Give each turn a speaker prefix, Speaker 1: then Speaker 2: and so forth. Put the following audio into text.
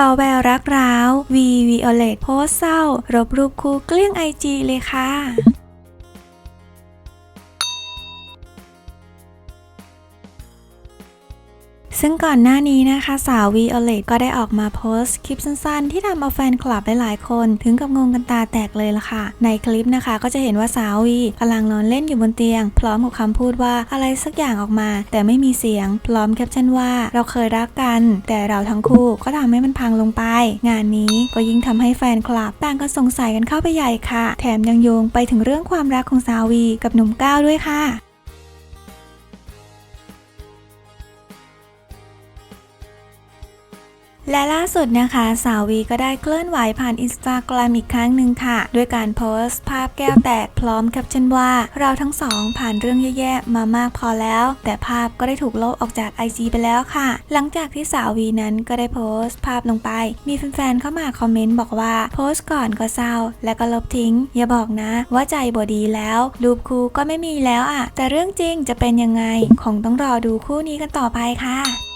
Speaker 1: ซอแววรักร้าววีวีโอเลตโพสเศร้ารบรูปคู่เกลี้ยงไอจีเลยค่ะ ซึ่งก่อนหน้านี้นะคะ สาววีโอเลตก็ได้ออกมาโพสต์คลิปสั้นๆ ที่ทำเอาแฟนคลับหลายๆคน ถึงกับงงกันตาแตกเลยล่ะค่ะ ในคลิปนะคะก็จะเห็นว่าสาววีกำลังนอนเล่นอยู่บนเตียง พร้อมกับคำพูดว่าอะไรสักอย่างออกมา แต่ไม่มีเสียง พร้อมแคปชั่นว่าเราเคยรักกัน แต่เราทั้งคู่ก็ทำให้มันพังลงไป งานนี้ก็ยิ่งทำให้แฟนคลับต่างก็สงสัยกันเข้าไปใหญ่ค่ะ แถมยังโยงไปถึงเรื่องความรักของสาววี กับหนุ่มก้าวด้วยค่ะ และล่าสุดนะคะ สาววีก็ได้เคลื่อนไหวผ่านอินสตาแกรมอีกครั้งหนึ่งค่ะ ด้วยการโพสต์ภาพแก้วแตกพร้อมแคปชั่นว่า เราทั้งสองผ่านเรื่องแย่ๆมามากพอแล้ว แต่ภาพก็ได้ถูกลบออกจาก IG ไปแล้วค่ะ หลังจากที่สาววีนั้นก็ได้โพสต์ภาพลงไป มีแฟนๆเข้ามาคอมเมนต์บอกว่าโพสต์ก่อนก็เศร้า และก็ลบทิ้ง อย่าบอกนะว่าใจบดีแล้ว รูปคู่ก็ไม่มีแล้วอะแต่เรื่องจริงจะเป็นยังไงคงต้องรอดูคู่นี้กันต่อไปค่ะ